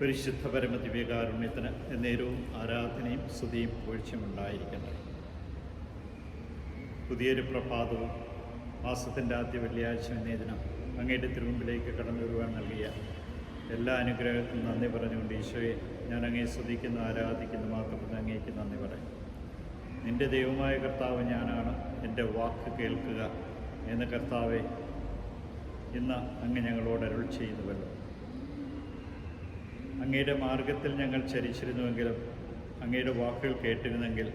പരിശുദ്ധ പരമ ദിവ്യകാരുണ്യത്തിന് എന്നേരവും ആരാധനയും സ്തുതിയും ഉണ്ടായിരിക്കട്ടെ. പുതിയൊരു പ്രഭാതവും മാസത്തിന്റെ ആദ്യ വെള്ളിയാഴ്ച എന്നേ ദിനം അങ്ങയുടെ തിരുമുമ്പിലേക്ക് കടന്നു വരുവാൻ നൽകിയ എല്ലാ അനുഗ്രഹത്തിനും നന്ദി പറഞ്ഞുകൊണ്ട് ഈശോയെ ഞാൻ അങ്ങേ സ്തുതിക്കുന്നു ആരാധിക്കുന്നു മാത്രം അങ്ങേക്ക് നന്ദി പറയും. നിന്റെ ദൈവമായ കർത്താവ് ഞാനാണ് എന്റെ വാക്ക് കേൾക്കുക എന്ന കർത്താവെ ഇന്ന് അങ്ങ് ഞങ്ങളോട് അരുൾ ചെയ്യുന്നുവല്ലോ. അങ്ങയുടെ മാർഗത്തിൽ ഞങ്ങൾ ചരിച്ചിരുന്നുവെങ്കിലും അങ്ങയുടെ വാക്കുകൾ കേട്ടിരുന്നെങ്കിൽ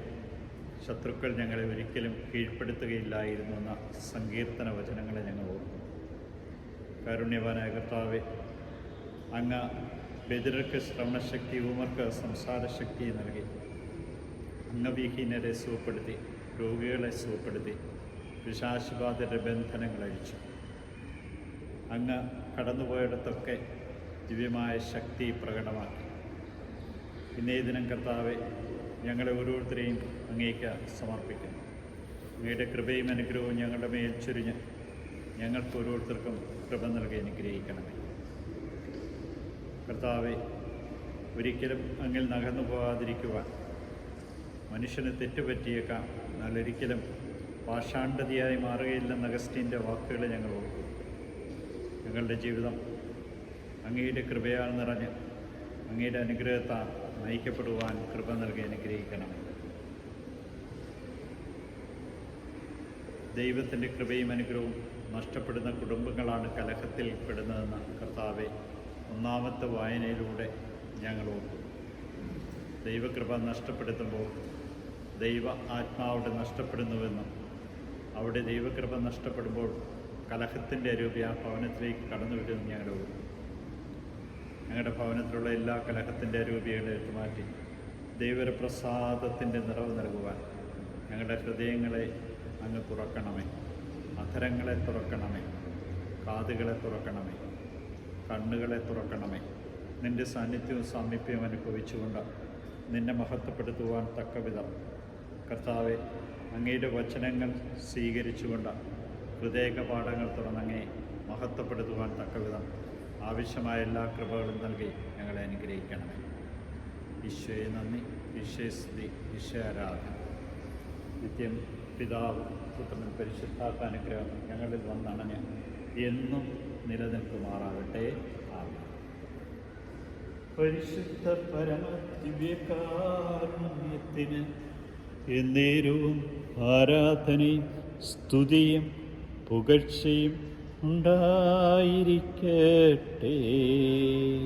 ശത്രുക്കൾ ഞങ്ങളെ ഒരിക്കലും കീഴ്പ്പെടുത്തുകയില്ലായിരുന്നു എന്ന സങ്കീർത്തന വചനങ്ങളെ ഞങ്ങൾ ഓർക്കുന്നു. കാരുണ്യവാനായ കർത്താവെ അങ്ങ് ബദിരർക്ക് ശ്രവണശക്തി ഊമർക്ക് സംസാരശക്തി നൽകി. അംഗവിഹീനരെ സുഖപ്പെടുത്തി രോഗികളെ സുഖപ്പെടുത്തി വിശാശുബാധയുടെ ബന്ധനങ്ങൾ അഴിച്ചു. അങ്ങ് കടന്നുപോയിടത്തൊക്കെ ദിവ്യമായ ശക്തി പ്രകടമാക്കി. ഇന്നേ ദിനം കർത്താവെ ഞങ്ങളെ ഓരോരുത്തരെയും അങ്ങേക്ക് സമർപ്പിക്കുന്നു. അങ്ങയുടെ കൃപയും അനുഗ്രഹവും ഞങ്ങളുടെ മേൽ ചൊരിഞ്ഞ് ഞങ്ങൾക്ക് ഓരോരുത്തർക്കും കൃപ നൽകി അനുഗ്രഹിക്കണമേ. കർത്താവെ ഒരിക്കലും അങ്ങിൽ നകർന്നു പോകാതിരിക്കുവാൻ മനുഷ്യന് തെറ്റുപറ്റിയേക്കാം. എന്നാൽ ഒരിക്കലും പാഷാണ്ഡതിയായി മാറുകയില്ലെന്ന അഗസ്റ്റീന്റെ വാക്കുകൾ ഞങ്ങൾ ഓർക്കും ഞങ്ങളുടെ ജീവിതം അങ്ങയുടെ കൃപയാൽ നിറഞ്ഞ് അങ്ങയുടെ അനുഗ്രഹത്താൽ നയിക്കപ്പെടുവാൻ കൃപ നൽകി അനുഗ്രഹിക്കണം. ദൈവത്തിന്റെ കൃപയും അനുഗ്രഹവും നഷ്ടപ്പെടുന്ന കുടുംബങ്ങളാണ് കലഹത്തിൽ പെടുന്നതെന്ന് കർത്താവെ ഒന്നാമത്തെ വായനയിലൂടെ ഞങ്ങൾ ഓർക്കും. ദൈവകൃപ നഷ്ടപ്പെടുത്തുമ്പോൾ ദൈവ ആത്മാവിടെ നഷ്ടപ്പെടുന്നുവെന്നും അവിടെ ദൈവകൃപ നഷ്ടപ്പെടുമ്പോൾ കലഹത്തിന്റെ രൂപ ആ ഭവനത്തിലേക്ക് കടന്നു വരുമെന്ന് ഞങ്ങൾ ഓർക്കും. ഞങ്ങളുടെ ഭവനത്തിലുള്ള എല്ലാ കലഹത്തിന്റെ രൂപികളെ ഏറ്റുമാറ്റി ദൈവപ്രസാദത്തിന്റെ നിറവ് നൽകുവാൻ ഞങ്ങളുടെ ഹൃദയങ്ങളെ അങ്ങ് തുറക്കണമേ അധരങ്ങളെ തുറക്കണമേ കാതുകളെ തുറക്കണമേ കണ്ണുകളെ തുറക്കണമേ. നിന്റെ സാന്നിധ്യവും സാമീപ്യവും അനുഭവിച്ചുകൊണ്ട് നിന്നെ മഹത്വപ്പെടുത്തുവാൻ തക്കവിധം കർത്താവെ അങ്ങയുടെ വചനങ്ങൾ സ്വീകരിച്ചുകൊണ്ട് ഹൃദയകപാഠങ്ങൾ തുറന്നങ്ങേ മഹത്വപ്പെടുത്തുവാൻ തക്കവിധം ആവശ്യമായ എല്ലാ കൃപകളും നൽകി ഞങ്ങളെ അനുഗ്രഹിക്കണമേ. ഈശോയെ നന്ദി ഈശോയെ സ്തുതി നിത്യം പിതാവ് പുത്രനും പരിശുദ്ധാത്മാനുഗ്രഹം ഞങ്ങളിൽ വന്നണഞ്ഞ് എന്നും നിലനിൽക്കുമാറാകട്ടെ. ആമേൻ. പരിശുദ്ധ പരമ ദിവ്യകാരുണ്യത്തിന് എന്നേരവും ആരാധനയും സ്തുതിയും പുകഴ്ചയും ഉണ്ടായിരിക്കട്ടെ.